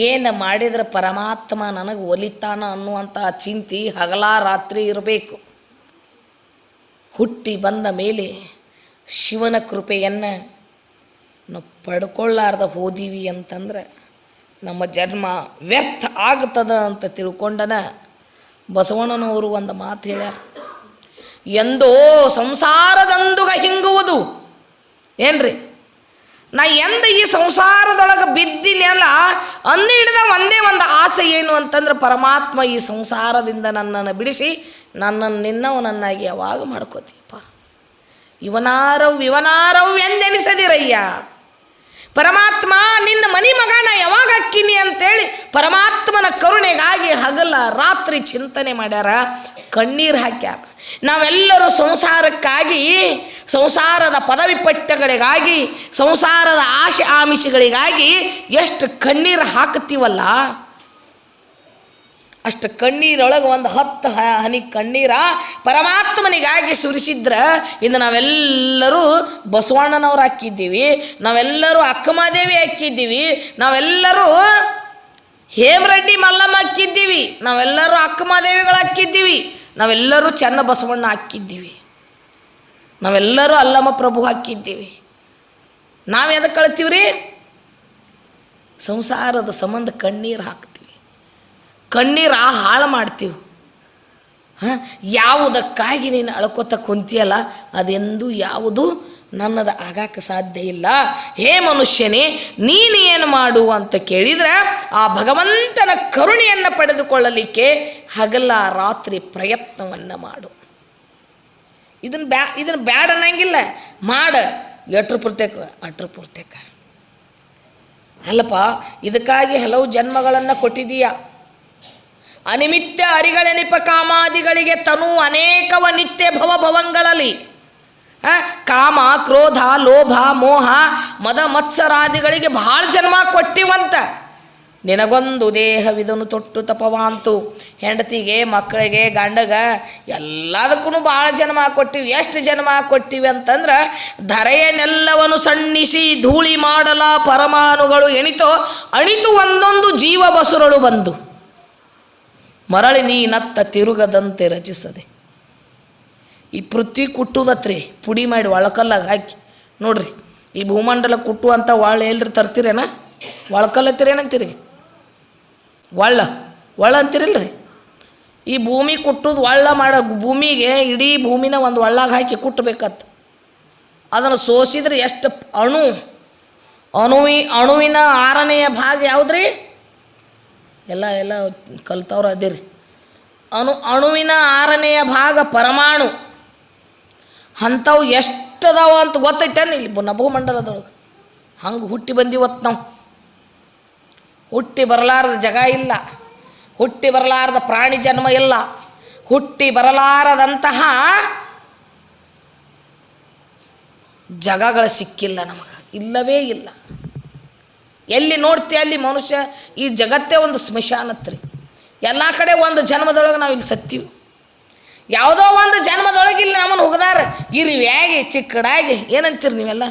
ಏನು ಮಾಡಿದ್ರೆ ಪರಮಾತ್ಮ ನನಗೆ ಒಲಿತಾನ ಅನ್ನುವಂಥ ಚಿಂತೆ ಹಗಲ ರಾತ್ರಿ ಇರಬೇಕು. ಹುಟ್ಟಿ ಬಂದ ಮೇಲೆ ಶಿವನ ಕೃಪೆಯನ್ನು ನಾವು ಪಡ್ಕೊಳ್ಳಾರ್ದ ಹೋದೀವಿ ಅಂತಂದ್ರೆ ನಮ್ಮ ಜನ್ಮ ವ್ಯರ್ಥ ಆಗ್ತದ ಅಂತ ತಿಳ್ಕೊಂಡನ ಬಸವಣ್ಣನವರು ಒಂದು ಮಾತು ಹೇಳ್ಯಾರ. ಎಂದೋ ಸಂಸಾರದಂದುಗ ಹಿಂಗುವುದು. ಏನ್ರಿ? ನಾ ಎಂದ ಈ ಸಂಸಾರದೊಳಗೆ ಬಿದ್ದಿಲ್ಲ ಅಂದು ಹಿಡಿದ ಒಂದೇ ಒಂದು ಆಸೆ ಏನು ಅಂತಂದ್ರೆ ಪರಮಾತ್ಮ ಈ ಸಂಸಾರದಿಂದ ನನ್ನನ್ನು ಬಿಡಿಸಿ ನನ್ನನ್ನು ನಿನ್ನವನನ್ನಾಗಿ ಯಾವಾಗ ಮಾಡ್ಕೋತೀಪ್ಪ ಇವನಾರವ್ ಇವನಾರವ್ ಎಂದೆನಿಸದಿರಯ್ಯ. ಪರಮಾತ್ಮ, ನಿನ್ನ ಮನಿ ನಾ ಯಾವಾಗ ಅಕ್ಕಿನಿ ಅಂತೇಳಿ ಪರಮಾತ್ಮನ ಕರುಣೆಗಾಗಿ ಹಗಲ ರಾತ್ರಿ ಚಿಂತನೆ ಮಾಡ್ಯಾರ, ಕಣ್ಣೀರು ಹಾಕ್ಯಾರ. ನಾವೆಲ್ಲರೂ ಸಂಸಾರಕ್ಕಾಗಿ ಸಂಸಾರದ ಪದವಿ ಪಟ್ಟಗಳಿಗಾಗಿ ಸಂಸಾರದ ಆಶೆ ಆಮಿಷಗಳಿಗಾಗಿ ಎಷ್ಟು ಕಣ್ಣೀರು ಹಾಕ್ತೀವಲ್ಲ ಅಷ್ಟು ಕಣ್ಣೀರೊಳಗೆ ಒಂದು ಹತ್ತು ಹನಿ ಕಣ್ಣೀರ ಪರಮಾತ್ಮನಿಗಾಗಿ ಸುರಿಸಿದ್ರೆ ಇಂದು ನಾವೆಲ್ಲರೂ ಬಸವಣ್ಣನವ್ರು ಹಾಕಿದ್ದೀವಿ, ನಾವೆಲ್ಲರೂ ಅಕ್ಕಮಾದೇವಿ ಹಾಕಿದ್ದೀವಿ, ನಾವೆಲ್ಲರೂ ಹೇಮರೆಡ್ಡಿ ಮಲ್ಲಮ್ಮ ಹಾಕಿದ್ದೀವಿ, ನಾವೆಲ್ಲರೂ ಅಕ್ಕಮಾದೇವಿಗಳು ಹಾಕಿದ್ದೀವಿ, ನಾವೆಲ್ಲರೂ ಚೆನ್ನ ಬಸವಣ್ಣ ಹಾಕಿದ್ದೀವಿ. ನಾವೆಲ್ಲರೂ ಅಲ್ಲಮ್ಮ ಪ್ರಭು ಹಾಕಿದ್ದೀವಿ. ನಾವು ಎದಕ್ಕೆ ಕಳ್ತೀವ್ರಿ? ಸಂಸಾರದ ಸಂಬಂಧ ಕಣ್ಣೀರು ಹಾಕ್ತೀವಿ. ಕಣ್ಣೀರು ಆ ಹಾಳು ಮಾಡ್ತೀವಿ. ಹಾಂ? ಯಾವುದಕ್ಕಾಗಿ ನೀನು ಅಳ್ಕೋತ ಕುಂತಿಯಲ್ಲ, ಅದೆಂದೂ ಯಾವುದು ನನ್ನದು ಆಗಾಕ ಸಾಧ್ಯ ಇಲ್ಲ. ಹೇ ಮನುಷ್ಯನೇ, ನೀನು ಏನು ಮಾಡು ಅಂತ ಕೇಳಿದ್ರೆ ಆ ಭಗವಂತನ ಕರುಣೆಯನ್ನು ಪಡೆದುಕೊಳ್ಳಲಿಕ್ಕೆ ಹಗಲ ರಾತ್ರಿ ಪ್ರಯತ್ನವನ್ನು ಮಾಡು. ಇದನ್ನು ಬ್ಯಾ ಇದನ್ನು ಬ್ಯಾಡ ಅನ್ನಂಗಿಲ್ಲ. ಮಾಡ. ಎಟ್ರ ಪೂರ್ತೇಕ? ಅಟ್ರ ಪೂರ್ತೇಕ. ಅಲ್ಲಪ್ಪ, ಇದಕ್ಕಾಗಿ ಹಲವು ಜನ್ಮಗಳನ್ನು ಕೊಟ್ಟಿದೀಯ. ಅನಿಮಿತ್ಯ ಅರಿಗಳೆನಿಪ ಕಾಮಾದಿಗಳಿಗೆ ತನು ಅನೇಕವ ನಿತ್ಯ ಭವ ಭವಂಗಳಲ್ಲಿ. ಕಾಮ, ಕ್ರೋಧ, ಲೋಭ, ಮೋಹ, ಮದ, ಮತ್ಸರಾದಿಗಳಿಗೆ ಭಾಳ ಜನ್ಮ ಕೊಟ್ಟಿವಂತ. ನಿನಗೊಂದು ದೇಹವಿದನು ತೊಟ್ಟು ತಪವಾಂತು. ಹೆಂಡತಿಗೆ, ಮಕ್ಕಳಿಗೆ, ಗಂಡಗ ಎಲ್ಲದಕ್ಕೂ ಭಾಳ ಜನ್ಮ ಕೊಟ್ಟಿವಿ. ಎಷ್ಟು ಜನ್ಮ ಕೊಟ್ಟಿವಿ ಅಂತಂದ್ರೆ ಧರೆಯನ್ನೆಲ್ಲವನ್ನು ಸಣ್ಣಿಸಿ ಧೂಳಿ ಮಾಡಲ ಪರಮಾಣುಗಳು ಎಣಿತೋ, ಅಣಿತು ಒಂದೊಂದು ಜೀವ ಬಸುರಳು ಬಂದು. ಮರಳಿ ನೀನತ್ತ ತಿರುಗದಂತೆ ರಚಿಸದೆ. ಈ ಪೃಥ್ವಿ ಕುಟ್ಟುದತ್ರಿ, ಪುಡಿ ಮಾಡಿ ಒಳಕಲ್ಲಾಗ ಹಾಕಿ. ನೋಡ್ರಿ, ಈ ಭೂಮಂಡಲ ಕುಟ್ಟುವಂಥ ಒಳ್ಳೆ ಎಲ್ರಿ ತರ್ತೀರೇನ? ಒಳಕಲ್ಲ ಒಳ್ಳ ಒಳ್ಳ ಅಂತೀರಿಲ್ರಿ? ಈ ಭೂಮಿ ಕುಟ್ಟುದು ಒಳ್ಳ ಮಾಡೋ, ಭೂಮಿಗೆ ಇಡೀ ಭೂಮಿನ ಒಂದು ಒಳ್ಳಾಗ ಹಾಕಿ ಕುಟ್ಟಬೇಕತ್ತ ಅದನ್ನು ಸೋಸಿದ್ರೆ ಎಷ್ಟು ಅಣು, ಅಣುವಿ, ಅಣುವಿನ ಆರನೆಯ ಭಾಗ ಯಾವುದ್ರಿ? ಎಲ್ಲ ಎಲ್ಲ ಕಲ್ತವ್ರು ಅದಿರಿ. ಅಣು, ಅಣುವಿನ ಆರನೆಯ ಭಾಗ ಪರಮಾಣು. ಅಂಥವು ಎಷ್ಟದಾವ ಅಂತ ಗೊತ್ತೈತೆ ಇಲ್ಲಿ ನಭೋಮಂಡಲದೊಳಗೆ? ಹಂಗೆ ಹುಟ್ಟಿ ಬಂದಿವತ್ತು ನಾವು. ಹುಟ್ಟಿ ಬರಲಾರದ ಜಗ ಇಲ್ಲ. ಹುಟ್ಟಿ ಬರಲಾರದ ಪ್ರಾಣಿ ಜನ್ಮ ಇಲ್ಲ. ಹುಟ್ಟಿ ಬರಲಾರದಂತಹ ಜಗಗಳು ಸಿಕ್ಕಿಲ್ಲ ನಮಗೆ. ಇಲ್ಲವೇ ಇಲ್ಲ. ಎಲ್ಲಿ ನೋಡ್ತಿ ಅಲ್ಲಿ ಮನುಷ್ಯ, ಈ ಜಗತ್ತೇ ಒಂದು ಸ್ಮಶಾನತ್ರಿ ಎಲ್ಲ ಕಡೆ ಒಂದು ಜನ್ಮದೊಳಗೆ ನಾವು ಇಲ್ಲಿ ಸತ್ತೀವಿ. ಯಾವುದೋ ಒಂದು ಜನ್ಮದೊಳಗೆ ಇಲ್ಲಿ ನಮ್ಮನ್ನು ಹುಗದಾರ ಇರಿವ್ಯಾಗಿ ಚಿಕ್ಕಡಾಗಿ ಏನಂತೀರಿ ನೀವೆಲ್ಲ?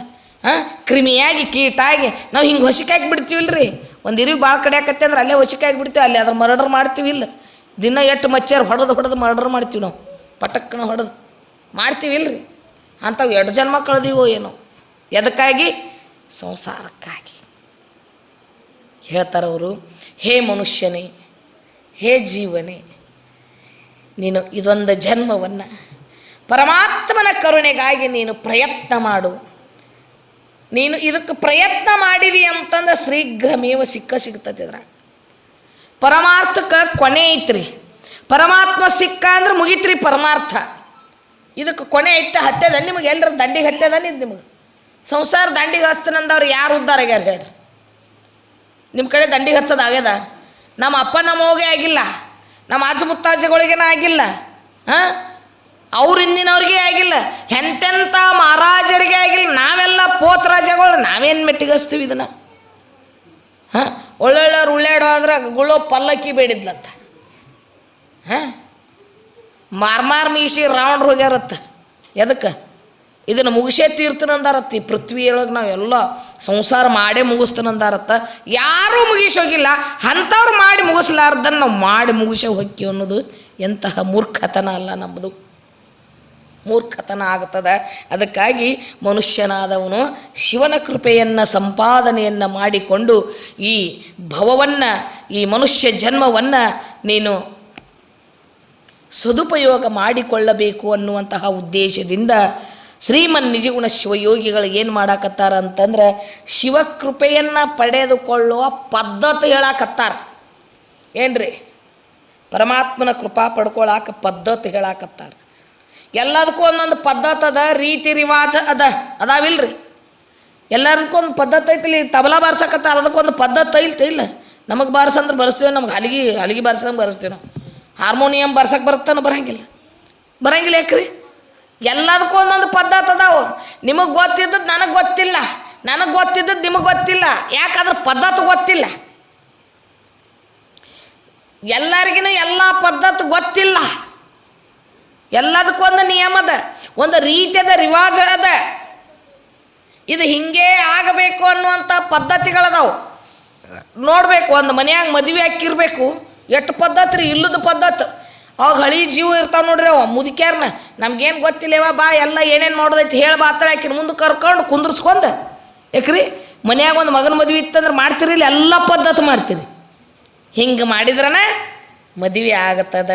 ಹಾಂ? ಕ್ರಿಮಿಯಾಗಿ, ಕೀಟಾಗಿ, ನಾವು ಹಿಂಗೆ ಹೊಸಕಾಗಿ ಬಿಡ್ತೀವಿಲ್ರಿ. ಒಂದು ಇರಿವಿ ಭಾಳ ಕಡೆ ಆಕತ್ತೆ ಅಂದ್ರೆ ಅಲ್ಲೇ ವಶಕ್ಕೆ ಬಿಡ್ತೀವಿ ಅಲ್ಲಿ ಅದ್ರ ಮರ್ಡರ್ ಮಾಡ್ತೀವಿ ಇಲ್ಲ. ದಿನ ಎಷ್ಟು ಮಚ್ಚರ್ ಹೊಡೆದು ಹೊಡೆದು ಮರ್ಡರ್ ಮಾಡ್ತೀವಿ ನಾವು, ಪಟಕ್ಕನ ಹೊಡೆದು. ಮಾಡ್ತೀವಿ ಇಲ್ರಿ. ಅಂಥವು ಎರಡು ಜನ್ಮ ಕಳೆದಿವೋ ಏನೋ. ಎದಕ್ಕಾಗಿ? ಸಂಸಾರಕ್ಕಾಗಿ. ಹೇಳ್ತಾರವರು ಹೇ ಮನುಷ್ಯನೇ, ಹೇ ಜೀವನೇ, ನೀನು ಇದೊಂದು ಜನ್ಮವನ್ನು, ಪರಮಾತ್ಮನ ಕರುಣೆಗಾಗಿ ನೀನು ಪ್ರಯತ್ನ ಮಾಡು. ನೀನು ಇದಕ್ಕೆ ಪ್ರಯತ್ನ ಮಾಡಿದಿ ಅಂತಂದ್ರೆ ಶೀಘ್ರಮೇವ ಸಿಕ್ಕ ಸಿಗ್ತದೆ ಇದ್ರ ಪರಮಾರ್ಥಕ್ಕೆ ಕೊನೆ ಐತ್ರಿ. ಪರಮಾತ್ಮ ಸಿಕ್ಕ ಅಂದ್ರೆ ಮುಗಿತ್ರಿ ಪರಮಾರ್ಥ. ಇದಕ್ಕೆ ಕೊನೆ ಐತೆ ಹತ್ಯದ ನಿಮಗೆ ಎಲ್ಲರ ದಂಡಿಗೆ ಹತ್ಯದ ನಿಮ್ಗೆ. ಸಂಸಾರ ದಂಡಿಗೆ ಹಸ್ತನಂದವ್ರು ಯಾರು ಉದ್ಧಾರ ಆಗ್ಯಾರ ಹೇಳ್ರಿ. ನಿಮ್ಮ ಕಡೆ ದಂಡಿಗೆ ಹಚ್ಚೋದು ಆಗ್ಯದ? ನಮ್ಮ ಅಪ್ಪ ನಮ್ಮ ನಮ್ಮವ್ಗೆ ಆಗಿಲ್ಲ. ನಮ್ಮ ಅಜ್ಜ ಮುತ್ತಾಜ್ಜಗಳಿಗೇನ ಆಗಿಲ್ಲ. ಹಾಂ? ಅವ್ರ ಹಿಂದಿನವ್ರಿಗೆ ಆಗಿಲ್ಲ. ಎಂತೆಂಥ ಮಹಾರಾಜರಿಗೆ ಆಗಿಲ್ಲ. ನಾವೆಲ್ಲ ಪೋತ್ ರಾಜಗಳು, ನಾವೇನು ಮೆಟ್ಟಿಗೆ ಹಚ್ತೀವಿ ಇದನ್ನು? ಹಾಂ? ಒಳ್ಳೊಳ್ಳೆಯವ್ರು ಉಳ್ಳಾಡೋದ್ರೆ ಗುಳ್ಳೋ ಪಲ್ಲಕ್ಕಿ ಬೇಡಿದ್ಲತ್ತ ಹಾಂ? ಮಾರ್ ಮಾರ್ ಮೀಸಿ ರಾವಣರು ಹೋಗ್ಯಾರತ್ತ. ಎದಕ್ಕೆ? ಇದನ್ನು ಮುಗಿಸೇ ತೀರ್ತನಂದಾರತ್ತ. ಈ ಪೃಥ್ವಿಯೊಳಗೆ ನಾವೆಲ್ಲ ಸಂಸಾರ ಮಾಡೇ ಮುಗಿಸ್ತನಂದಾರತ್ತ. ಯಾರೂ ಮುಗಿಸೋಗಿಲ್ಲ ಅಂಥವ್ರು ಮಾಡಿ ಮುಗಿಸ್ಲಾರ್ದನ್ನು ನಾವು ಮಾಡಿ ಮುಗಿಸೋ ಹೊಕ್ಕಿ ಅನ್ನೋದು ಎಂತಹ ಮೂರ್ಖತನ ಅಲ್ಲ ನಮ್ಮದು ಮೂರ್ಖತನ ಆಗ್ತದ. ಅದಕ್ಕಾಗಿ ಮನುಷ್ಯನಾದವನು ಶಿವನ ಕೃಪೆಯನ್ನು ಸಂಪಾದನೆಯನ್ನು ಮಾಡಿಕೊಂಡು ಈ ಭವವನ್ನು, ಈ ಮನುಷ್ಯ ಜನ್ಮವನ್ನು ನೀನು ಸದುಪಯೋಗ ಮಾಡಿಕೊಳ್ಳಬೇಕು ಅನ್ನುವಂತಹ ಉದ್ದೇಶದಿಂದ ಶ್ರೀಮನ್ ನಿಜಗುಣ ಶಿವಯೋಗಿಗಳು ಏನು ಮಾಡಾಕತ್ತಾರ ಅಂತಂದ್ರೆ ಶಿವಕೃಪೆಯನ್ನು ಪಡೆದುಕೊಳ್ಳುವ ಪದ್ಧತಿ ಹೇಳಾಕತ್ತಾರ. ಏನ್ರಿ? ಪರಮಾತ್ಮನ ಕೃಪಾ ಪಡ್ಕೊಳಾಕ ಪದ್ಧತಿ ಹೇಳಾಕತ್ತಾರ. ಎಲ್ಲದಕ್ಕೂ ಒಂದೊಂದು ಪದ್ಧತಿ ಅದ, ರೀತಿ ರಿವಾಜ ಅದ. ಅದಾವಿಲ್ರಿ? ಎಲ್ಲದಕ್ಕೂ ಒಂದು ಪದ್ಧತಿ ಐತಿಲಿ, ತಬಲಾ ಬಾರ್ಸಕತ್ತಾರ ಅದಕ್ಕೊಂದು ಪದ್ಧತಿ ಐತಿ ಇಲ್ಲ? ನಮಗೆ ಬಾರಿಸಂದ್ರೆ ಬರ್ಸ್ತೀವಿ, ನಮ್ಗೆ ಹಲಿಗೆ ಹಲಿಗೆ ಬಾರಿಸಂಗೆ ಬರ್ಸ್ತೀವಿ ನಾವು. ಹಾರ್ಮೋನಿಯಂ ಬರ್ಸಕ್ಕೆ ಬರುತ್ತಾನೆ ಬರಂಗಿಲ್ಲ. ಬರಂಗಿಲ್ಲ ಯಾಕ್ರಿ? ಎಲ್ಲದಕ್ಕೂ ಒಂದೊಂದು ಪದ್ಧತಿ ಅದಾವು. ನಿಮಗೆ ಗೊತ್ತಿದ್ದದ್ದು ನನಗೆ ಗೊತ್ತಿಲ್ಲ. ನನಗೆ ಗೊತ್ತಿದ್ದದ್ದು ನಿಮಗೆ ಗೊತ್ತಿಲ್ಲ. ಯಾಕಂದ್ರೆ ಪದ್ಧತಿ ಗೊತ್ತಿಲ್ಲ. ಎಲ್ಲರಿಗಿನ ಎಲ್ಲ ಪದ್ಧತಿ ಗೊತ್ತಿಲ್ಲ. ಎಲ್ಲದಕ್ಕೂ ಒಂದು ನಿಯಮ ಅದ, ಒಂದು ರೀತಿಯದ ರಿವಾಜ ಅದ. ಇದು ಹಿಂಗೇ ಆಗಬೇಕು ಅನ್ನುವಂಥ ಪದ್ಧತಿಗಳದಾವು. ನೋಡಬೇಕು, ಒಂದು ಮನ್ಯಾಗ ಮದುವೆ ಹಾಕಿರ್ಬೇಕು, ಎಷ್ಟು ಪದ್ಧತಿ ರೀ, ಇಲ್ಲದ ಪದ್ಧತಿ. ಅವಾಗ ಹಳಿ ಜೀವ ಇರ್ತಾವೆ ನೋಡ್ರಿ ಅವ ಮುದುಕ್ಯಾರನ್ನ ನಮ್ಗೇನು ಗೊತ್ತಿಲ್ಲವ, ಬಾ, ಎಲ್ಲ ಏನೇನು ಮಾಡೋದೈತಿ ಹೇಳಿ ಬಾತಳ ಹಾಕಿನ ಮುಂದೆ ಕರ್ಕೊಂಡು ಕುಂದ್ರಸ್ಕೊಂಡು ಯಾಕ್ರಿ ಮನ್ಯಾಗ ಒಂದು ಮಗನ ಮದುವೆ ಇತ್ತಂದ್ರೆ ಮಾಡ್ತೀರಿ ಎಲ್ಲ ಪದ್ಧತಿ ಮಾಡ್ತೀರಿ. ಹಿಂಗೆ ಮಾಡಿದ್ರನ ಮದುವೆ ಆಗತ್ತದ.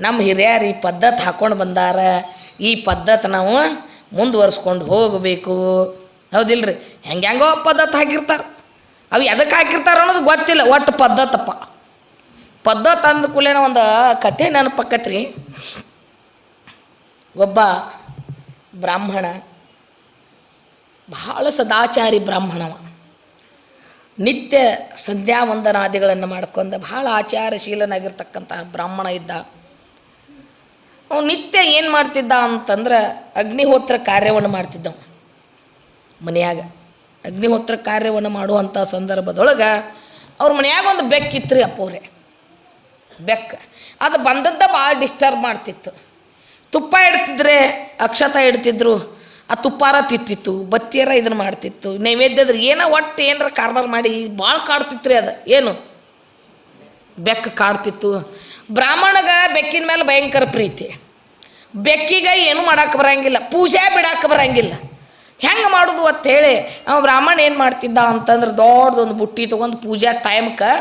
ನಮ್ಮ ಹಿರಿಯರು ಈ ಪದ್ಧತಿ ಹಾಕೊಂಡು ಬಂದಾರ. ಈ ಪದ್ಧತಿ ನಾವು ಮುಂದುವರ್ಸ್ಕೊಂಡು ಹೋಗಬೇಕು. ಹೌದಿಲ್ರಿ? ಹೆಂಗೆ ಹೆಂಗೋ ಪದ್ಧತಿ ಹಾಕಿರ್ತಾರೆ. ಅವು ಎದಕ್ಕೆ ಹಾಕಿರ್ತಾರೆ ಅನ್ನೋದು ಗೊತ್ತಿಲ್ಲ. ಒಟ್ಟು ಪದ್ಧತಪ್ಪ ಪದ್ಧತಿ ಅಂದ ಕೂಲೇನ ಒಂದು ಕಥೆ ನೆನಪಕ್ಕತ್ರಿ ಒಬ್ಬ ಬ್ರಾಹ್ಮಣ ಬಹಳ ಸದಾಚಾರಿ ಬ್ರಾಹ್ಮಣವ. ನಿತ್ಯ ಸಂಧ್ಯಾ ವಂದನಾದಿಗಳನ್ನು ಮಾಡ್ಕೊಂಡು ಬಹಳ ಆಚಾರಶೀಲನಾಗಿರ್ತಕ್ಕಂತಹ ಬ್ರಾಹ್ಮಣ ಇದ್ದ. ಅವನು ನಿತ್ಯ ಏನು ಮಾಡ್ತಿದ್ದ ಅಂತಂದ್ರೆ ಅಗ್ನಿಹೋತ್ರ ಕಾರ್ಯವನ್ನು ಮಾಡ್ತಿದ್ದವ. ಮನೆಯಾಗ ಅಗ್ನಿಹೋತ್ರ ಕಾರ್ಯವನ್ನು ಮಾಡುವಂಥ ಸಂದರ್ಭದೊಳಗೆ ಅವ್ರ ಮನೆಯಾಗ ಒಂದು ಬೆಕ್ಕಿತ್ತು ರೀ ಅಪ್ಪವ್ರೆ ಬೆಕ್ಕ ಅದು ಬಂದದ್ದ ಭಾಳ ಡಿಸ್ಟರ್ಬ್ ಮಾಡ್ತಿತ್ತು. ತುಪ್ಪ ಇಡ್ತಿದ್ರೆ ಅಕ್ಷತ ಇಡ್ತಿದ್ರು ಆ ತುಪ್ಪಾರ ತಿತ್ತಿತ್ತು, ಬತ್ತಿಯರ ಇದನ್ನು ಮಾಡ್ತಿತ್ತು, ನೈವೇದ್ಯದ್ರ ಏನೋ ಒಟ್ಟು ಏನಾರ ಕಾರ್ಬಾರ್ ಮಾಡಿ ಭಾಳ ಕಾಡ್ತಿತ್ತು ರೀ ಅದು. ಏನು? ಬೆಕ್ಕ ಕಾಡ್ತಿತ್ತು. ಬ್ರಾಹ್ಮಣಗ ಬೆಕ್ಕಿನ ಮೇಲೆ ಭಯಂಕರ ಪ್ರೀತಿ. ಬೆಕ್ಕಿಗೆ ಏನೂ ಮಾಡಕ್ಕೆ ಬರಂಗಿಲ್ಲ, ಪೂಜೆ ಬಿಡಕ್ಕೆ ಬರಂಗಿಲ್ಲ. ಹೆಂಗೆ ಮಾಡೋದು ಹೇಳಿ, ಅವ ಬ್ರಾಹ್ಮಣ ಏನು ಮಾಡ್ತಿದ್ದ ಅಂತಂದ್ರೆ ದೊಡ್ಡದೊಂದು ಬುಟ್ಟಿ ತೊಗೊಂಡು ಪೂಜಾ ಟೈಮ್ಗೆ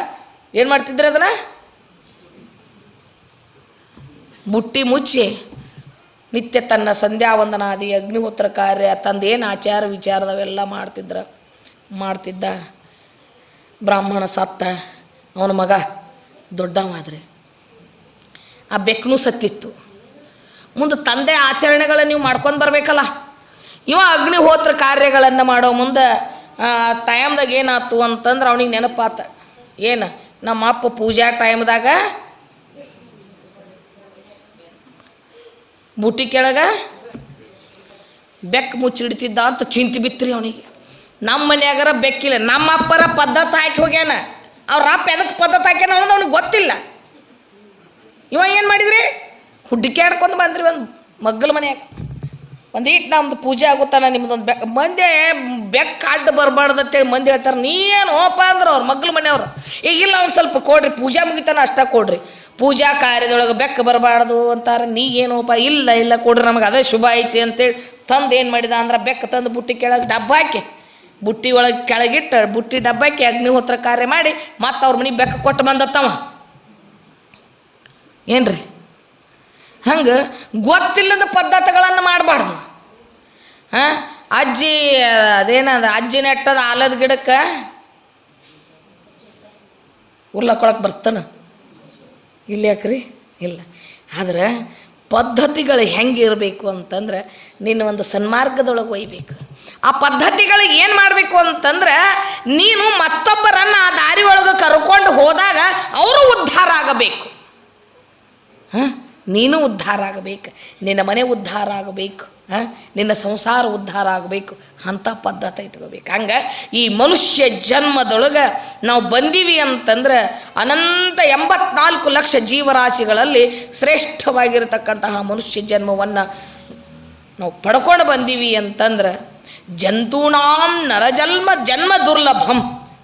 ಏನು ಮಾಡ್ತಿದ್ರು ಅದನ್ನು? ಬುಟ್ಟಿ ಮುಚ್ಚಿ, ನಿತ್ಯ ತನ್ನ ಸಂಧ್ಯಾ ವಂದನಾದಿ ಅಗ್ನಿಹೋತ್ರ ಕಾರ್ಯ ತಂದೇನು ಆಚಾರ ವಿಚಾರದವೆಲ್ಲ ಮಾಡ್ತಿದ್ರ, ಮಾಡ್ತಿದ್ದ ಬ್ರಾಹ್ಮಣ ಸತ್ತ. ಅವನ ಮಗ ದೊಡ್ಡವಾದ್ರೆ ಆ ಬೆಕ್ಕನು ಸತ್ತಿತ್ತು. ಮುಂದೆ ತಂದೆ ಆಚರಣೆಗಳ ನೀವು ಮಾಡ್ಕೊಂಡು ಬರಬೇಕಲ್ಲ. ಇವ ಅಗ್ನಿಹೋತ್ರ ಕಾರ್ಯಗಳನ್ನು ಮಾಡೋ ಮುಂದೆ ಟೈಮ್ದಾಗ ಏನಾಯ್ತು ಅಂತಂದ್ರೆ ಅವನಿಗೆ ನೆನಪಾತ. ಏನು, ನಮ್ಮ ಅಪ್ಪ ಪೂಜಾ ಟೈಮ್ದಾಗ ಬುಟ್ಟಿ ಕೆಳಗೆ ಬೆಕ್ಕ ಮುಚ್ಚಿಡ್ತಿದ್ದ ಅಂತ ಚಿಂತೆ ಬಿತ್ರಿ ಅವನಿಗೆ. ನಮ್ಮ ಮನ್ಯಾಗರ ಬೆಕ್ಕಿಲ್ಲ, ನಮ್ಮ ಅಪ್ಪರ ಪದ್ಧತಿ ಹಾಕಿ ಹೋಗ್ಯಾನ. ಅವ್ರ ಅಪ್ಪ ಎದಕ್ಕೆ ಪದ್ಧತಿ ಹಾಕ್ಯಾನ ಅನ್ನೋದು ಅವ್ನಿಗೆ ಗೊತ್ತಿಲ್ಲ. ಇವ ಏನು ಮಾಡಿದ್ರಿ? ಹುಡ್ಕ್ಯಾಡ್ಕೊಂಡು ಬಂದ್ರಿ ಒಂದು ಮಗ್ಗಲ ಮನ್ಯಾಗ. ಒಂದೀಟ್ ನಮ್ದು ಪೂಜೆ ಆಗುತ್ತಾನ ನಿಮ್ದೊಂದು ಬೆಕ್ ಮಂದಿ ಬೆಕ್ಕ ಅಡ್ಡ ಬರಬಾರ್ದು ಅಂತೇಳಿ ಮಂದಿ ಹೇಳ್ತಾರೆ ನೀನು ಓಪ ಅಂದ್ರೆ ಅವ್ರು ಮಗ್ಲ ಮನೆಯವ್ರು. ಈಗ ಇಲ್ಲ ಒಂದು ಸ್ವಲ್ಪ ಕೊಡ್ರಿ, ಪೂಜಾ ಮುಗಿತಾನ ಅಷ್ಟ ಕೊಡ್ರಿ. ಪೂಜಾ ಕಾರ್ಯದೊಳಗೆ ಬೆಕ್ಕ ಬರಬಾರ್ದು ಅಂತಾರೆ, ನೀ ಏನೋಪ ಇಲ್ಲ ಇಲ್ಲ ಕೊಡ್ರಿ, ನಮಗೆ ಅದೇ ಶುಭ ಐತಿ ಅಂತೇಳಿ ತಂದು ಏನು ಮಾಡಿದ ಅಂದ್ರೆ ಬೆಕ್ಕ ತಂದು ಬುಟ್ಟಿ ಕೆಳಗೆ ಡಬ್ಬ ಹಾಕಿ, ಬುಟ್ಟಿ ಒಳಗೆ ಕೆಳಗಿಟ್ಟು ಬುಟ್ಟಿ ಡಬ್ಬ ಹಾಕಿ ಅಗ್ನಿಹೋತ್ರ ಕಾರ್ಯ ಮಾಡಿ ಮತ್ತೆ ಅವ್ರ ಮನೆಗೆ ಬೆಕ್ಕ ಕೊಟ್ಟು ಬಂದತ್ತವ. ಏನ್ರಿ? ಹಂಗೆ ಗೊತ್ತಿಲ್ಲದ ಪದ್ಧತಿಗಳನ್ನು ಮಾಡಬಾರ್ದು. ಹಾಂ? ಅಜ್ಜಿ, ಅದೇನದ ಅಜ್ಜಿ ನೆಟ್ಟದ ಆಲದ ಗಿಡಕ್ಕೆ ಉರ್ಲಕ್ಕೊಳಕ್ಕೆ ಬರ್ತಾನ? ಇಲ್ಲ ಯಾಕ್ರಿ? ಇಲ್ಲ. ಆದ್ರೆ ಪದ್ಧತಿಗಳು ಹೆಂಗೆ ಇರಬೇಕು ಅಂತಂದ್ರೆ ನಿನ್ನ ಒಂದು ಸನ್ಮಾರ್ಗದೊಳಗೆ ಒಯ್ಬೇಕು. ಆ ಪದ್ಧತಿಗಳಿಗೆ ಏನು ಮಾಡಬೇಕು ಅಂತಂದ್ರೆ ನೀನು ಮತ್ತೊಬ್ಬರನ್ನು ಆ ದಾರಿ ಒಳಗೆ ಕರ್ಕೊಂಡು ಹೋದಾಗ ಅವರು ಉದ್ಧಾರ ಆಗಬೇಕು. ಹಾಂ? ನೀನು ಉದ್ಧಾರ ಆಗಬೇಕು, ನಿನ್ನ ಮನೆ ಉದ್ಧಾರ ಆಗಬೇಕು, ಹಾಂ? ನಿನ್ನ ಸಂಸಾರ ಉದ್ಧಾರ ಆಗಬೇಕು ಅಂಥ ಪದ್ಧತಿ ಇಟ್ಕೋಬೇಕು. ಹಂಗೆ ಈ ಮನುಷ್ಯ ಜನ್ಮದೊಳಗೆ ನಾವು ಬಂದೀವಿ ಅಂತಂದ್ರೆ ಅನಂತ ಎಂಬತ್ನಾಲ್ಕು ಲಕ್ಷ ಜೀವರಾಶಿಗಳಲ್ಲಿ ಶ್ರೇಷ್ಠವಾಗಿರತಕ್ಕಂತಹ ಮನುಷ್ಯ ಜನ್ಮವನ್ನು ನಾವು ಪಡ್ಕೊಂಡು ಬಂದೀವಿ ಅಂತಂದ್ರೆ ಜಂತೂಣಾಂ ನರಜನ್ಮ ಜನ್ಮ ದುರ್ಲಭಂ.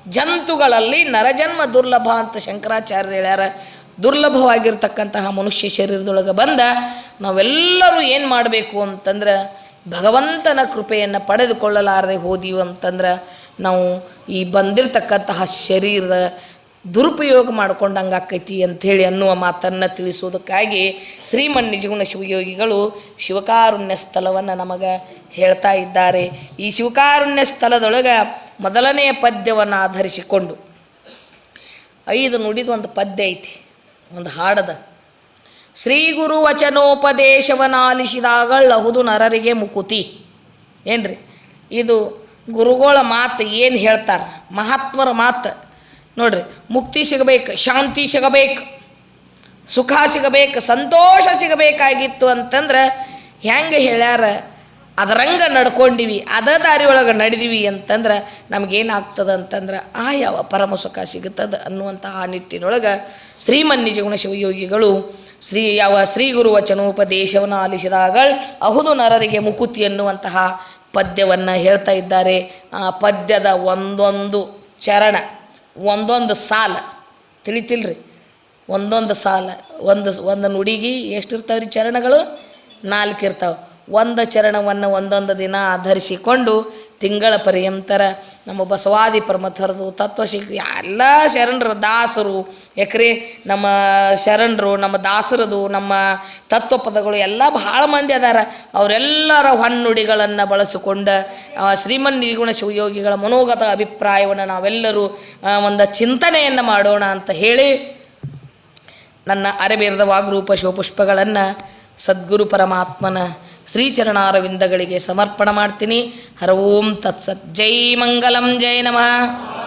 ಜಂತುಗಳಲ್ಲಿ ನರಜನ್ಮ ದುರ್ಲಭ ಅಂತ ಶಂಕರಾಚಾರ್ಯ ಹೇಳ್ಯಾರ. ದುರ್ಲಭವಾಗಿರ್ತಕ್ಕಂತಹ ಮನುಷ್ಯ ಶರೀರದೊಳಗೆ ಬಂದ ನಾವೆಲ್ಲರೂ ಏನು ಮಾಡಬೇಕು ಅಂತಂದ್ರೆ ಭಗವಂತನ ಕೃಪೆಯನ್ನು ಪಡೆದುಕೊಳ್ಳಲಾರದೆ ಹೋದೀವಿ ಅಂತಂದ್ರೆ ನಾವು ಈ ಬಂದಿರತಕ್ಕಂತಹ ಶರೀರದ ದುರುಪಯೋಗ ಮಾಡ್ಕೊಂಡಂಗೆ ಆಕೈತಿ ಅಂಥೇಳಿ ಅನ್ನುವ ಮಾತನ್ನು ತಿಳಿಸೋದಕ್ಕಾಗಿ ಶ್ರೀಮನ್ ನಿಜಗುಣ ಶಿವಯೋಗಿಗಳು ಶಿವಕಾರುಣ್ಯ ಸ್ಥಳವನ್ನು ನಮಗೆ ಹೇಳ್ತಾ ಇದ್ದಾರೆ. ಈ ಶಿವಕಾರುಣ್ಯ ಸ್ಥಳದೊಳಗೆ ಮೊದಲನೆಯ ಪದ್ಯವನ್ನು ಆಧರಿಸಿಕೊಂಡು ಐದು ನುಡಿದು ಒಂದು ಪದ್ಯ ಐತಿ. ಒಂದು ಹಾಡದ. ಶ್ರೀ ಗುರು ವಚನೋಪದೇಶವನ್ನಾಲಿಸಿದಾಗಳಹುದು ನರರಿಗೆ ಮುಕುತಿ. ಏನ್ರಿ? ಇದು ಗುರುಗಳ ಮಾತು ಏನು ಹೇಳ್ತಾರೆ? ಮಹಾತ್ಮರ ಮಾತು. ನೋಡ್ರಿ, ಮುಕ್ತಿ ಸಿಗಬೇಕು, ಶಾಂತಿ ಸಿಗಬೇಕು, ಸುಖ ಸಿಗಬೇಕು, ಸಂತೋಷ ಸಿಗಬೇಕಾಗಿತ್ತು ಅಂತಂದ್ರೆ ಹೆಂಗೆ ಹೇಳ್ಯಾರ? ಅದರಂಗ ನಡ್ಕೊಂಡಿವಿ, ಅದ ದಾರಿಯೊಳಗೆ ನಡೆದಿವಿ ಅಂತಂದ್ರೆ ನಮಗೇನಾಗ್ತದೆ ಅಂತಂದ್ರೆ, ಆ ಯಾವ ಪರಮ ಸುಖ ಸಿಗುತ್ತದೆ ಅನ್ನುವಂಥ ಆ ನಿಟ್ಟಿನೊಳಗೆ ಶ್ರೀಮನ್ನಿಜಗುಣ ಶಿವಯೋಗಿಗಳು ಶ್ರೀ ಯಾವ ಶ್ರೀ ಗುರು ವಚನೋಪದೇಶವನ್ನು ಆಲಿಸಿದಾಗ ಅಹುದು ನರರಿಗೆ ಮುಕುತಿ ಎನ್ನುವಂತಹ ಪದ್ಯವನ್ನು ಹೇಳ್ತಾ ಇದ್ದಾರೆ. ಆ ಪದ್ಯದ ಒಂದೊಂದು ಚರಣ, ಒಂದೊಂದು ಸಾಲ, ತಿಳಿತಿಲ್ರಿ? ಒಂದೊಂದು ಸಾಲ, ಒಂದು ಒಂದು ನುಡಿಗಿ ಎಷ್ಟಿರ್ತಾವೆ ರೀ ಚರಣಗಳು? ನಾಲ್ಕು ಇರ್ತಾವೆ ಒಂದು ಚರಣವನ್ನು ಒಂದೊಂದು ದಿನ ಆಧರಿಸಿಕೊಂಡು ತಿಂಗಳ ಪರ್ಯಂತರ ನಮ್ಮ ಬಸವಾದಿ ಪರಮಥರದು ತತ್ವಶಿಖ ಎಲ್ಲ ಶರಣರು, ದಾಸರು ಯಾಕ್ರಿ ನಮ್ಮ ಶರಣರು, ನಮ್ಮ ದಾಸರದು, ನಮ್ಮ ತತ್ವ ಪದಗಳು ಎಲ್ಲ ಭಾಳ ಮಂದಿ ಅದಾರ. ಅವರೆಲ್ಲರ ಹೊನ್ನುಡಿಗಳನ್ನು ಬಳಸಿಕೊಂಡು ಶ್ರೀಮನ್ ನಿರ್ಗುಣ ಶಿವಯೋಗಿಗಳ ಮನೋಗತ ಅಭಿಪ್ರಾಯವನ್ನು ನಾವೆಲ್ಲರೂ ಒಂದು ಚಿಂತನೆಯನ್ನು ಮಾಡೋಣ ಅಂತ ಹೇಳಿ, ನನ್ನ ಅರೆಬೇರದ ವಾಗ್ರೂಪ ಶಿವಪುಷ್ಪಗಳನ್ನು ಸದ್ಗುರು ಪರಮಾತ್ಮನ ಶ್ರೀಚರಣಾರವಿಂದಗಳಿಗೆ ಸಮರ್ಪಣ ಮಾಡ್ತೀನಿ. ಹರ ಓಂ ತತ್ಸತ್. ಜೈ ಮಂಗಲಂ ಜೈ ನಮಃ.